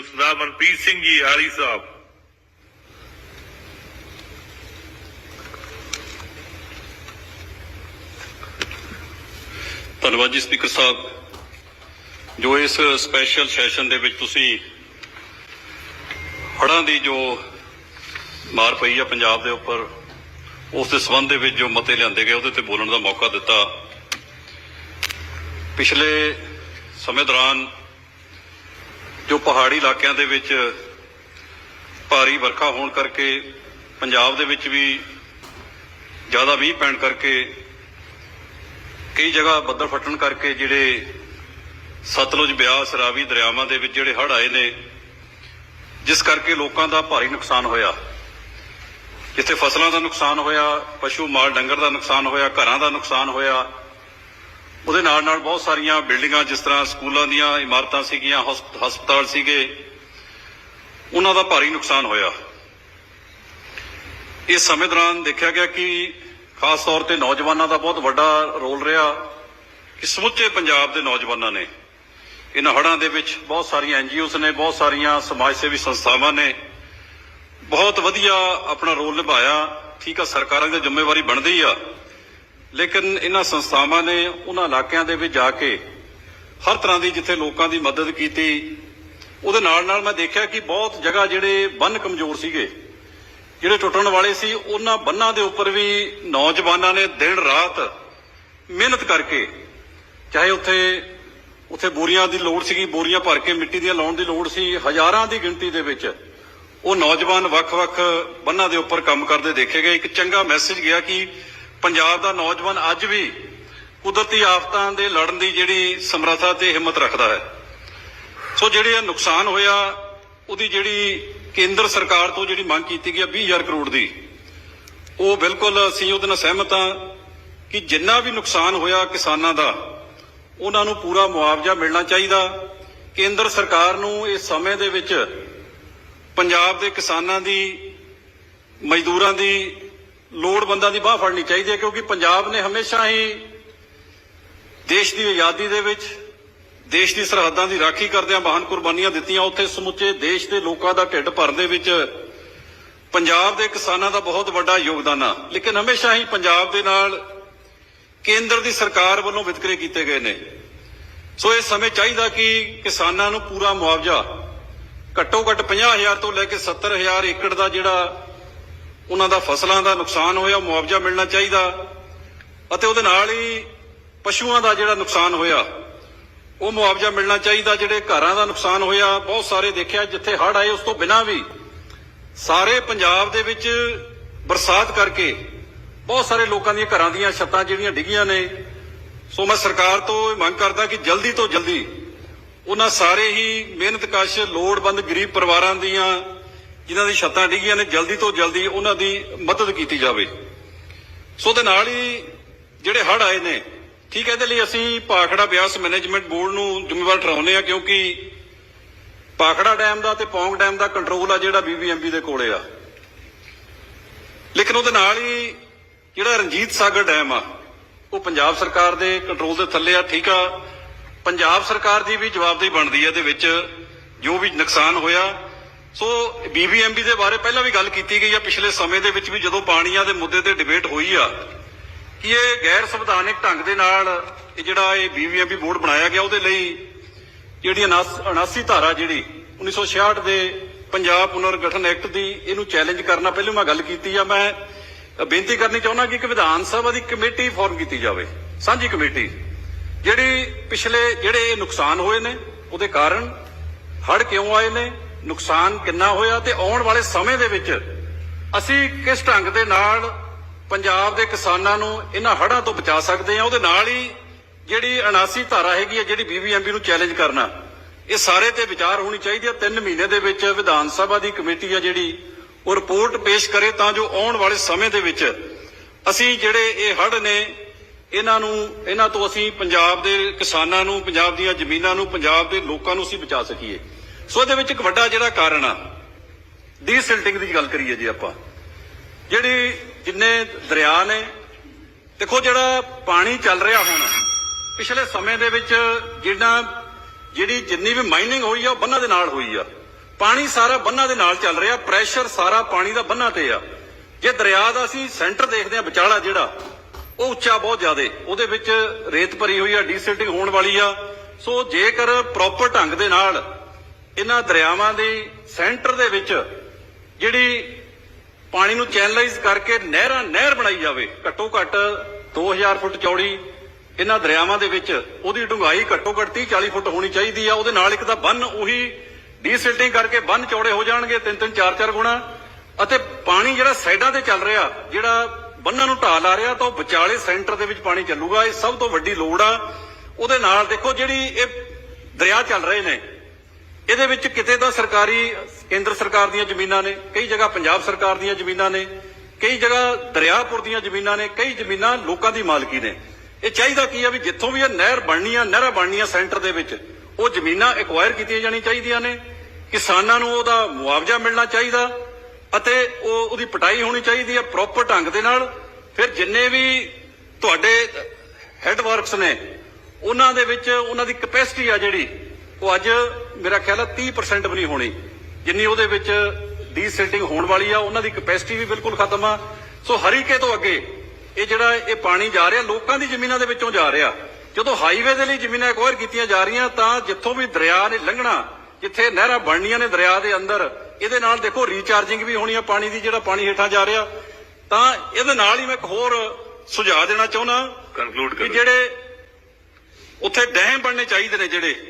to Sardar Manpreet Singh Ji Ali Sahab. ਧੰਨਵਾਦ ਜੀ speaker ਸਾਹਿਬ ਜੋ ਇਸ ਸਪੈਸ਼ਲ ਸੈਸ਼ਨ ਦੇ ਵਿੱਚ ਤੁਸੀਂ ਹੜਾਂ ਦੀ ਜੋ ਮਾਰ ਪਈ ਆ ਪੰਜਾਬ ਦੇ ਉੱਪਰ, ਉਸ ਦੇ ਸੰਬੰਧ ਦੇ ਵਿੱਚ ਜੋ ਮਤੇ ਲਿਆਂਦੇ ਗਏ, ਉਹਦੇ ਤੇ ਬੋਲਣ ਦਾ ਮੌਕਾ ਦਿੱਤਾ ਪਿਛਲੇ ਸਮੇਂ ਦੌਰਾਨ ਜੋ ਪਹਾੜੀ ਇਲਾਕਿਆਂ ਦੇ ਵਿੱਚ ਭਾਰੀ ਵਰਖਾ ਹੋਣ ਕਰਕੇ ਪੰਜਾਬ ਦੇ ਵਿੱਚ ਵੀ ਜ਼ਿਆਦਾ ਮੀਂਹ ਪੈਣ ਕਰਕੇ ਕਈ ਜਗ੍ਹਾ ਬੱਦਲ ਫਟਣ ਕਰਕੇ ਜਿਹੜੇ ਸਤਲੁਜ, ਬਿਆਸ, ਰਾਵੀ ਦਰਿਆਵਾਂ ਦੇ ਵਿੱਚ ਜਿਹੜੇ ਹੜ੍ਹ ਆਏ ਨੇ, ਜਿਸ ਕਰਕੇ ਲੋਕਾਂ ਦਾ ਭਾਰੀ ਨੁਕਸਾਨ ਹੋਇਆ। ਜਿੱਥੇ ਫਸਲਾਂ ਦਾ ਨੁਕਸਾਨ ਹੋਇਆ, ਪਸ਼ੂ ਮਾਲ ਡੰਗਰ ਦਾ ਨੁਕਸਾਨ ਹੋਇਆ, ਘਰਾਂ ਦਾ ਨੁਕਸਾਨ ਹੋਇਆ ਉਹਦੇ ਨਾਲ ਨਾਲ ਬਹੁਤ ਸਾਰੀਆਂ ਬਿਲਡਿੰਗਾਂ ਜਿਸ ਤਰ੍ਹਾਂ ਸਕੂਲਾਂ ਦੀਆਂ, ਇਮਾਰਤਾਂ ਸੀਗੀਆਂ ਹਸਪਤਾਲ ਸੀਗੇ, ਉਹਨਾਂ ਦਾ ਭਾਰੀ ਨੁਕਸਾਨ ਹੋਇਆ। ਇਸ ਸਮੇਂ ਦੌਰਾਨ ਦੇਖਿਆ ਗਿਆ ਕਿ ਖਾਸ ਤੌਰ ਤੇ ਨੌਜਵਾਨਾਂ ਦਾ ਬਹੁਤ ਵੱਡਾ ਰੋਲ ਰਿਹਾ ਕਿ ਸਮੁੱਚੇ ਪੰਜਾਬ ਦੇ ਨੌਜਵਾਨਾਂ ਨੇ। ਇਹਨਾਂ ਹੜਾਂ ਦੇ ਵਿੱਚ ਬਹੁਤ ਸਾਰੀਆਂ ਐਨਜੀਓਜ਼ ਨੇ, ਬਹੁਤ ਸਾਰੀਆਂ ਸਮਾਜ ਸੇਵੀ ਸੰਸਥਾਵਾਂ ਨੇ ਬਹੁਤ ਵਧੀਆ ਆਪਣਾ ਰੋਲ ਨਿਭਾਇਆ। ਠੀਕ ਆ, ਸਰਕਾਰਾਂ ਦੀ ਜ਼ਿੰਮੇਵਾਰੀ ਬਣਦੀ ਆ। ਲੇਕਿਨ ਇਹਨਾਂ ਸੰਸਥਾਵਾਂ ਨੇ ਉਹਨਾਂ ਇਲਾਕਿਆਂ ਦੇ ਵਿੱਚ ਜਾ ਕੇ ਹਰ ਤਰ੍ਹਾਂ ਦੀ ਜਿੱਥੇ ਲੋਕਾਂ ਦੀ ਮਦਦ ਕੀਤੀ, ਉਹਦੇ ਨਾਲ ਨਾਲ ਮੈਂ ਦੇਖਿਆ ਕਿ ਬਹੁਤ ਜਗ੍ਹਾ ਜਿਹੜੇ ਬੰਨ ਕਮਜ਼ੋਰ ਸੀਗੇ, ਜਿਹੜੇ ਟੁੱਟਣ ਵਾਲੇ ਸੀ, ਉਹਨਾਂ ਬੰਨਾਂ ਦੇ ਉੱਪਰ ਵੀ ਨੌਜਵਾਨਾਂ ਨੇ ਦਿਨ ਰਾਤ ਮਿਹਨਤ ਕਰਕੇ, ਚਾਹੇ ਉੱਥੇ ਉੱਥੇ ਬੋਰੀਆਂ ਦੀ ਲੋੜ ਸੀਗੀ, ਬੋਰੀਆਂ ਭਰ ਕੇ ਮਿੱਟੀ ਦੀਆਂ ਲਾਉਣ ਦੀ ਲੋੜ ਸੀ, ਹਜ਼ਾਰਾਂ ਦੀ ਗਿਣਤੀ ਦੇ ਵਿੱਚ ਉਹ ਨੌਜਵਾਨ ਵੱਖ-ਵੱਖ ਬੰਨਾਂ ਦੇ ਉੱਪਰ ਕੰਮ ਕਰਦੇ ਦੇਖੇ ਗਏ। ਇੱਕ ਚੰਗਾ ਮੈਸੇਜ ਗਿਆ ਕਿ ਪੰਜਾਬ ਦਾ ਨੌਜਵਾਨ ਅੱਜ ਵੀ ਕੁਦਰਤੀ ਆਫਤਾਂ ਦੇ ਲੜਨ ਦੀ ਜਿਹੜੀ ਸਮਰੱਥਾ ਤੇ ਹਿੰਮਤ ਰੱਖਦਾ ਹੈ। ਸੋ ਜਿਹੜੇ ਇਹ ਨੁਕਸਾਨ ਹੋਇਆ, ਉਹਦੀ ਜਿਹੜੀ ਕੇਂਦਰ ਸਰਕਾਰ ਤੋਂ ਜਿਹੜੀ ਮੰਗ ਕੀਤੀ ਗਈ ਆ 20000 ਕਰੋੜ ਦੀ, ਉਹ ਬਿਲਕੁਲ ਅਸੀਂ ਉਹਦੇ ਨਾਲ ਸਹਿਮਤ ਹਾਂ ਕਿ ਜਿੰਨਾ ਵੀ ਨੁਕਸਾਨ ਹੋਇਆ ਕਿਸਾਨਾਂ ਦਾ, ਉਹਨਾਂ ਨੂੰ ਪੂਰਾ ਮੁਆਵਜ਼ਾ ਮਿਲਣਾ ਚਾਹੀਦਾ। ਕੇਂਦਰ ਸਰਕਾਰ ਨੂੰ ਇਸ ਸਮੇਂ ਦੇ ਵਿੱਚ ਪੰਜਾਬ ਦੇ ਕਿਸਾਨਾਂ ਦੀ, ਮਜ਼ਦੂਰਾਂ ਦੀ ਲੋੜਵੰਦਾਂ ਦੀ ਬਾਹ ਫੜਨੀ ਚਾਹੀਦੀ ਹੈ ਕਿਉਂਕਿ ਪੰਜਾਬ ਨੇ ਹਮੇਸ਼ਾ ਹੀ ਦੇਸ਼ ਦੀ ਆਜ਼ਾਦੀ ਦੇ ਵਿੱਚ, ਦੇਸ਼ ਦੀ ਸਰਹੱਦਾਂ ਦੀ ਰਾਖੀ ਕਰਦਿਆਂ ਮਹਾਨ ਕੁਰਬਾਨੀਆਂ ਦਿੱਤੀਆਂ। ਉੱਥੇ ਸਮੁੱਚੇ ਦੇਸ਼ ਦੇ ਲੋਕਾਂ ਦਾ ਢਿੱਡ ਭਰਨ ਦੇ ਵਿੱਚ ਪੰਜਾਬ ਦੇ ਕਿਸਾਨਾਂ ਦਾ ਬਹੁਤ ਵੱਡਾ ਯੋਗਦਾਨ ਆ। ਲੇਕਿਨ ਹਮੇਸ਼ਾ ਹੀ ਪੰਜਾਬ ਦੇ ਨਾਲ ਕੇਂਦਰ ਦੀ ਸਰਕਾਰ ਵੱਲੋਂ ਵਿਤਕਰੇ ਕੀਤੇ ਗਏ ਨੇ। ਸੋ ਇਸ ਸਮੇਂ ਚਾਹੀਦਾ ਕਿ ਕਿਸਾਨਾਂ ਨੂੰ ਪੂਰਾ ਮੁਆਵਜ਼ਾ, ਘੱਟੋ ਘੱਟ 50000 ਤੋਂ ਲੈ ਕੇ 70000 ਏਕੜ ਦਾ ਜਿਹੜਾ ਉਹਨਾਂ ਦਾ ਫਸਲਾਂ ਦਾ ਨੁਕਸਾਨ ਹੋਇਆ ਮੁਆਵਜ਼ਾ ਮਿਲਣਾ ਚਾਹੀਦਾ ਅਤੇ ਉਹਦੇ ਨਾਲ ਹੀ ਪਸ਼ੂਆਂ ਦਾ ਜਿਹੜਾ ਨੁਕਸਾਨ ਹੋਇਆ, ਉਹ ਮੁਆਵਜ਼ਾ ਮਿਲਣਾ ਚਾਹੀਦਾ, ਜਿਹੜੇ ਘਰਾਂ ਦਾ ਨੁਕਸਾਨ ਹੋਇਆ, ਬਹੁਤ ਸਾਰੇ ਦੇਖਿਆ ਜਿੱਥੇ ਹੜ੍ਹ ਆਏ, ਉਸ ਤੋਂ ਬਿਨਾਂ ਵੀ ਸਾਰੇ ਪੰਜਾਬ ਦੇ ਵਿੱਚ ਬਰਸਾਤ ਕਰਕੇ ਬਹੁਤ ਸਾਰੇ ਲੋਕਾਂ ਦੀਆਂ ਘਰਾਂ ਦੀਆਂ ਛੱਤਾਂ ਜਿਹੜੀਆਂ ਡਿੱਗੀਆਂ ਨੇ। ਸੋ ਮੈਂ ਸਰਕਾਰ ਤੋਂ ਇਹ ਮੰਗ ਕਰਦਾ ਕਿ ਜਲਦੀ ਤੋਂ ਜਲਦੀ ਉਹਨਾਂ ਸਾਰੇ ਹੀ ਮਿਹਨਤਕਸ਼, ਲੋੜਵੰਦ ਗਰੀਬ ਪਰਿਵਾਰਾਂ ਦੀਆਂ ਜਿਨ੍ਹਾਂ ਦੀ ਛੱਤਾਂ ਡਿੱਗੀਆਂ ਨੇ, ਜਲਦੀ ਤੋਂ ਜਲਦੀ ਉਹਨਾਂ ਦੀ ਮਦਦ ਕੀਤੀ ਜਾਵੇ। ਸੋ ਦੇ ਨਾਲ ਹੀ ਜਿਹੜੇ ਹੜ ਆਏ ਨੇ, ਠੀਕ ਹੈ, ਇਹਦੇ ਲਈ ਅਸੀਂ ਪਾਖੜਾ ਬਿਆਸ ਮੈਨੇਜਮੈਂਟ ਬੋਰਡ ਨੂੰ ਜ਼ਿੰਮੇਵਾਰ ਠਹਿਰਾਉਂਦੇ ਆ ਕਿਉਂਕਿ ਪਾਖੜਾ ਡੈਮ ਦਾ ਤੇ ਪੌਂਗ ਡੈਮ ਦਾ ਕੰਟਰੋਲ ਆ ਜਿਹੜਾ ਬੀਬੀਐਮਬੀ ਦੇ ਕੋਲੇ ਆ। ਲੇਕਿਨ ਉਹਦੇ ਨਾਲ ਹੀ ਜਿਹੜਾ ਰਣਜੀਤ ਸਾਗਰ ਡੈਮ ਆ, ਉਹ ਪੰਜਾਬ ਸਰਕਾਰ ਦੇ ਕੰਟਰੋਲ ਦੇ ਥੱਲੇ ਆ, ਠੀਕ ਆ। ਪੰਜਾਬ ਸਰਕਾਰ ਦੀ ਵੀ ਜਵਾਬਦੇਹੀ ਬਣਦੀ ਹੈ ਇਹਦੇ ਵਿੱਚ ਜੋ ਵੀ ਨੁਕਸਾਨ ਹੋਇਆ ਸੋ ਬੀਬੀਐਮਬੀ ਦੇ ਬਾਰੇ ਪਹਿਲਾਂ ਵੀ ਗੱਲ ਕੀਤੀ ਗਈ ਆ, ਪਿਛਲੇ ਸਮੇਂ ਦੇ ਵਿੱਚ ਵੀ ਜਦੋਂ ਪਾਣੀਆਂ ਦੇ ਮੁੱਦੇ ਤੇ ਡਿਬੇਟ ਹੋਈ ਆ, ਕਿ ਇਹ ਗੈਰ ਸੰਵਿਧਾਨਿਕ ਢੰਗ ਦੇ ਨਾਲ ਇਹ ਜਿਹੜਾ ਇਹ ਬੀਬੀਐਮਬੀ ਬੋਰਡ ਬਣਾਇਆ ਗਿਆ, ਉਹਦੇ ਲਈ ਜਿਹੜੀ 79 ਧਾਰਾ ਜਿਹੜੀ 1966 ਦੇ ਪੰਜਾਬ ਪੁਨਰਗਠਨ ਐਕਟ ਦੀ ਇਹਨੂੰ ਚੈਲੰਜ ਕਰਨਾ, ਪਹਿਲਾਂ ਮੈਂ ਗੱਲ ਕੀਤੀ ਆ, ਮੈਂ ਬੇਨਤੀ ਕਰਨੀ ਚਾਹੁੰਦਾ ਕਿ ਇੱਕ ਵਿਧਾਨ ਸਭਾ ਦੀ ਕਮੇਟੀ ਫਾਰਮ ਕੀਤੀ ਜਾਵੇ, ਸਾਂਝੀ ਕਮੇਟੀ, ਜਿਹੜੀ ਪਿਛਲੇ ਜਿਹੜੇ ਨੁਕਸਾਨ ਹੋਏ ਨੇ, ਉਹਦੇ ਕਾਰਨ ਹੜ ਕਿਉਂ ਆਏ ਨੇ ਨੁਕਸਾਨ ਕਿੰਨਾ ਹੋਇਆ ਤੇ ਆਉਣ ਵਾਲੇ ਸਮੇਂ ਦੇ ਵਿੱਚ ਅਸੀਂ ਕਿਸ ਢੰਗ ਦੇ ਨਾਲ ਪੰਜਾਬ ਦੇ ਕਿਸਾਨਾਂ ਨੂੰ ਇਹਨਾਂ ਹੜ੍ਹਾਂ ਤੋਂ ਬਚਾ ਸਕਦੇ ਹਾਂ? ਉਹਦੇ ਨਾਲ ਹੀ ਜਿਹੜੀ 79 ਧਾਰਾ ਹੈਗੀ ਹੈ, ਜਿਹੜੀ ਬੀਬੀਐਮਬੀ ਨੂੰ ਚੈਲੰਜ ਕਰਨਾ, ਇਹ ਸਾਰੇ ਤੇ ਵਿਚਾਰ ਹੋਣੀ ਚਾਹੀਦੀ ਹੈ। 3 ਮਹੀਨੇ ਦੇ ਵਿੱਚ ਵਿਧਾਨ ਸਭਾ ਦੀ ਕਮੇਟੀ ਹੈ ਜਿਹੜੀ, ਉਹ ਰਿਪੋਰਟ ਪੇਸ਼ ਕਰੇ ਤਾਂ ਜੋ ਆਉਣ ਵਾਲੇ ਸਮੇਂ ਦੇ ਵਿੱਚ ਅਸੀਂ ਜਿਹੜੇ ਇਹ ਹੜ ਨੇ, ਇਹਨਾਂ ਨੂੰ, ਇਹਨਾਂ ਤੋਂ ਅਸੀਂ ਪੰਜਾਬ ਦੇ ਕਿਸਾਨਾਂ ਨੂੰ, ਪੰਜਾਬ ਦੀਆਂ ਜ਼ਮੀਨਾਂ ਨੂੰ, ਪੰਜਾਬ ਦੇ ਲੋਕਾਂ ਨੂੰ ਅਸੀਂ ਬਚਾ ਸਕੀਏ। ਸੋ ਇਹਦੇ ਵਿੱਚ ਇੱਕ ਵੱਡਾ ਜਿਹੜਾ ਕਾਰਨ ਆ ਡੀਸਿਲਟਿੰਗ ਦੀ ਗੱਲ ਕਰੀਏ ਜੀ ਆਪਾਂ। ਜਿਹੜੀ ਜਿੰਨੇ ਦਰਿਆ ਨੇ, ਦੇਖੋ ਜਿਹੜਾ ਪਾਣੀ ਚੱਲ ਰਿਹਾ ਹੁਣ, ਪਿਛਲੇ ਸਮੇਂ ਦੇ ਵਿੱਚ ਜਿਹੜਾ ਜਿਹੜੀ ਜਿੰਨੀ ਵੀ ਮਾਈਨਿੰਗ ਹੋਈ ਆ, ਉਹ ਬੰਨਾਂ ਦੇ ਨਾਲ ਹੋਈ ਆ। ਪਾਣੀ ਸਾਰਾ ਬੰਨਾਂ ਦੇ ਨਾਲ ਚੱਲ ਰਿਹਾ ਪ੍ਰੈਸ਼ਰ ਸਾਰਾ ਪਾਣੀ ਦਾ ਬੰਨਾਂ ਤੇ ਆ। ਜੇ ਦਰਿਆ ਦਾ ਅਸੀਂ ਸੈਂਟਰ ਦੇਖਦੇ ਆ ਵਿਚਾਲਾ ਜਿਹੜਾ, ਉਹ ਉੱਚਾ ਬਹੁਤ ਜ਼ਿਆਦਾ, ਉਹਦੇ ਵਿੱਚ ਰੇਤ ਭਰੀ ਹੋਈ ਆ ਡੀਸਿਲਟਿੰਗ ਹੋਣ ਵਾਲੀ ਆ। ਸੋ ਜੇਕਰ ਪ੍ਰੋਪਰ ਢੰਗ ਦੇ ਨਾਲ ਇਹਨਾਂ ਦਰਿਆਵਾਂ ਦੇ ਸੈਂਟਰ ਦੇ ਵਿੱਚ ਜਿਹੜੀ ਪਾਣੀ ਨੂੰ ਚੈਨਲਾਈਜ਼ ਕਰਕੇ ਨਹਿਰਾਂ, ਨਹਿਰ ਬਣਾਈ ਜਾਵੇ। ਘੱਟੋ ਘੱਟ 2000 ਫੁੱਟ ਚੌੜੀ ਇਹਨਾਂ ਦਰਿਆਵਾਂ ਦੇ ਵਿੱਚ ਉਹਦੀ ਡੂੰਘਾਈ ਘੱਟੋ ਘੱਟ 30 40 ਫੁੱਟ ਹੋਣੀ ਚਾਹੀਦੀ ਆ। ਉਹਦੇ ਨਾਲ ਇੱਕ ਤਾਂ ਬੰਨ, ਉਹੀ ਡੀਸਿਲਟਿੰਗ ਕਰਕੇ ਬੰਨ ਚੌੜੇ ਹੋ ਜਾਣਗੇ, ਤਿੰਨ ਤਿੰਨ, ਚਾਰ ਚਾਰ ਗੁਣਾ। ਅਤੇ ਪਾਣੀ ਜਿਹੜਾ ਸਾਈਡਾਂ ਤੇ ਚੱਲ ਰਿਹਾ, ਜਿਹੜਾ ਬੰਨਾਂ ਨੂੰ ਢਾਲ ਆ ਰਿਹਾ, ਤਾਂ ਉਹ ਵਿਚਾਲੇ ਸੈਂਟਰ ਦੇ ਵਿੱਚ ਪਾਣੀ ਚੱਲੂਗਾ। ਇਹ ਸਭ ਤੋਂ ਵੱਡੀ ਲੋੜ ਆ। ਉਹਦੇ ਨਾਲ ਦੇਖੋ ਜਿਹੜੀ ਇਹ ਦਰਿਆ ਚੱਲ ਰਹੇ ਨੇ ਇਹਦੇ ਵਿੱਚ ਕਿਤੇ ਤਾਂ ਸਰਕਾਰੀ ਕੇਂਦਰ ਸਰਕਾਰ ਦੀਆਂ ਜ਼ਮੀਨਾਂ ਨੇ, ਕਈ ਜਗ੍ਹਾ ਪੰਜਾਬ ਸਰਕਾਰ ਦੀਆਂ ਜ਼ਮੀਨਾਂ ਨੇ, ਕਈ ਜਗ੍ਹਾ ਦਰਿਆਪੁਰ ਦੀਆਂ ਜ਼ਮੀਨਾਂ ਨੇ, ਕਈ ਜ਼ਮੀਨਾਂ ਲੋਕਾਂ ਦੀ ਮਾਲਕੀ ਨੇ। ਇਹ ਚਾਹੀਦਾ ਕੀ ਆ ਵੀ ਜਿੱਥੋਂ ਵੀ ਇਹ ਨਹਿਰ ਬਣਨੀ ਆ ਨਹਿਰਾਂ ਬਣਨੀਆਂ ਸੈਂਟਰ ਦੇ ਵਿੱਚ, ਉਹ ਜ਼ਮੀਨਾਂ ਐਕਵਾਇਰ ਕੀਤੀਆਂ ਜਾਣੀ ਚਾਹੀਦੀਆਂ ਨੇ। ਕਿਸਾਨਾਂ ਨੂੰ ਉਹਦਾ ਮੁਆਵਜ਼ਾ ਮਿਲਣਾ ਚਾਹੀਦਾ ਅਤੇ ਉਹ ਉਹਦੀ ਪਟਾਈ ਹੋਣੀ ਚਾਹੀਦੀ ਹੈ ਪ੍ਰੋਪਰ ਢੰਗ ਦੇ ਨਾਲ। ਫਿਰ ਜਿੰਨੇ ਵੀ ਤੁਹਾਡੇ ਹੈੱਡ ਵਰਕਸ ਨੇ, ਉਹਨਾਂ ਦੇ ਵਿੱਚ ਉਹਨਾਂ ਦੀ ਕਪੈਸਿਟੀ ਆ ਜਿਹੜੀ ਉਹ ਅੱਜ ਮੇਰਾ ਖਿਆਲ ਹੈ 30% ਵੀ ਨਹੀਂ ਹੋਣੀ। ਜਿੰਨੀ ਉਹਦੇ ਵਿੱਚ ਡੀਸਿਲਟਿੰਗ ਹੋਣ ਵਾਲੀ ਆ ਉਹਨਾਂ ਦੀ ਕਪੈਸਿਟੀ ਵੀ ਬਿਲਕੁਲ ਖਤਮ ਆ। ਸੋ ਹਰੀਕੇ ਤੋਂ ਅੱਗੇ ਇਹ ਜਿਹੜਾ ਇਹ ਪਾਣੀ ਜਾ ਰਿਹਾ ਲੋਕਾਂ ਦੀ ਜ਼ਮੀਨਾਂ ਦੇ ਵਿੱਚੋਂ ਜਾ ਰਿਹਾ। ਜਦੋਂ ਹਾਈਵੇ ਦੇ ਲਈ ਜ਼ਮੀਨਾਂ ਐਕਵਾਇਰ ਕੀਤੀਆਂ ਜਾ ਰਹੀਆਂ ਤਾਂ ਜਿੱਥੋਂ ਵੀ ਦਰਿਆ ਨੇ ਲੰਘਣਾ ਜਿੱਥੇ ਨਹਿਰਾਂ ਬਣਨੀਆਂ ਨੇ ਦਰਿਆ ਦੇ ਅੰਦਰ ਇਹਦੇ ਨਾਲ ਦੇਖੋ ਰੀਚਾਰਜਿੰਗ ਵੀ ਹੋਣੀ ਆ ਪਾਣੀ ਦੀ ਜਿਹੜਾ ਪਾਣੀ ਹੇਠਾਂ ਜਾ ਰਿਹਾ। ਤਾਂ ਇਹਦੇ ਨਾਲ ਹੀ ਮੈਂ ਇੱਕ ਹੋਰ ਸੁਝਾਅ ਦੇਣਾ ਚਾਹੁੰਦਾ Conclude ਕਿ ਕਰੋ। ਜਿਹੜੇ ਉੱਥੇ ਡੈਮ ਬਣਨੇ ਚਾਹੀਦੇ ਨੇ ਜਿਹੜੇ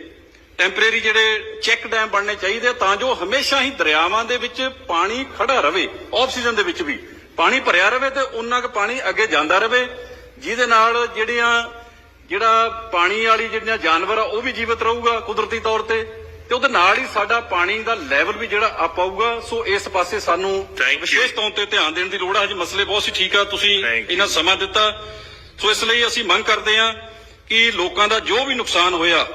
ਟੈਂਪਰੇਰੀ ਜਿਹੜੇ ਚੈੱਕ ਡੈਮ ਬਣਨੇ ਚਾਹੀਦੇ ਆ ਤਾਂ ਜੋ ਹਮੇਸ਼ਾ ਹੀ ਦਰਿਆਵਾਂ ਦੇ ਵਿੱਚ ਪਾਣੀ ਖੜਾ ਰਵੇ ਆਫ ਸੀਜ਼ਨ ਦੇ ਵਿੱਚ ਵੀ। ਪਾਣੀ ਭਰਿਆ ਰਵੇ ਤੇ ਉਨਾ ਕੁ ਪਾਣੀ ਅੱਗੇ ਜਾਂਦਾ ਰਵੇ ਜਿਹਦੇ ਨਾਲ ਜਿਹੜੀਆਂ ਜਿਹੜਾ ਪਾਣੀ ਵਾਲੀ ਜਿਹੜੀਆਂ ਜਾਨਵਰ ਆ ਉਹ ਵੀ ਜੀਵਤ ਰਹੂਗਾ ਕੁਦਰਤੀ ਤੌਰ ਤੇ। ਤੇ ਉਹਦੇ ਨਾਲ ਹੀ ਸਾਡਾ ਪਾਣੀ ਦਾ ਲੈਵਲ ਵੀ ਜਿਹੜਾ ਅਪ ਆਊਗਾ। ਸੋ ਇਸ ਪਾਸੇ ਸਾਨੂੰ. ਵਿਸ਼ੇਸ਼ ਤੌਰ ਤੇ ਧਿਆਨ ਦੇਣ ਦੀ ਲੋੜ ਆ। ਅੱਜ ਮਸਲੇ ਬਹੁਤ ਸੀ ਠੀਕ ਆ ਤੁਸੀਂ. ਇਹਨਾਂ ਸਮਾਂ ਦਿੱਤਾ। ਸੋ ਇਸ ਲਈ ਅਸੀਂ ਮੰਗ ਕਰਦੇ ਹਾਂ ਕਿ ਲੋਕਾਂ ਦਾ ਜੋ ਵੀ ਨੁਕਸਾਨ ਹੋਇਆ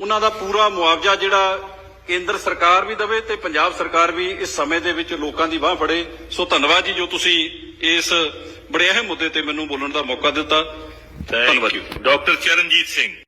ਉਹਨਾਂ ਦਾ ਪੂਰਾ ਮੁਆਵਜ਼ਾ ਜਿਹੜਾ ਕੇਂਦਰ ਸਰਕਾਰ ਵੀ ਦੇਵੇ ਤੇ ਪੰਜਾਬ ਸਰਕਾਰ ਵੀ ਇਸ ਸਮੇਂ ਦੇ ਵਿੱਚ ਲੋਕਾਂ ਦੀ ਬਾਹ ਫੜੇ। ਸੋ ਧੰਨਵਾਦ ਜੀ ਜੋ ਤੁਸੀਂ ਇਸ ਬੜੇ ਅਹਿਮ ਮੁੱਦੇ ਤੇ ਮੈਨੂੰ ਬੋਲਣ ਦਾ ਮੌਕਾ ਦਿੱਤਾ। ਧੰਨਵਾਦ ਡਾਕਟਰ ਚਰਨਜੀਤ ਸਿੰਘ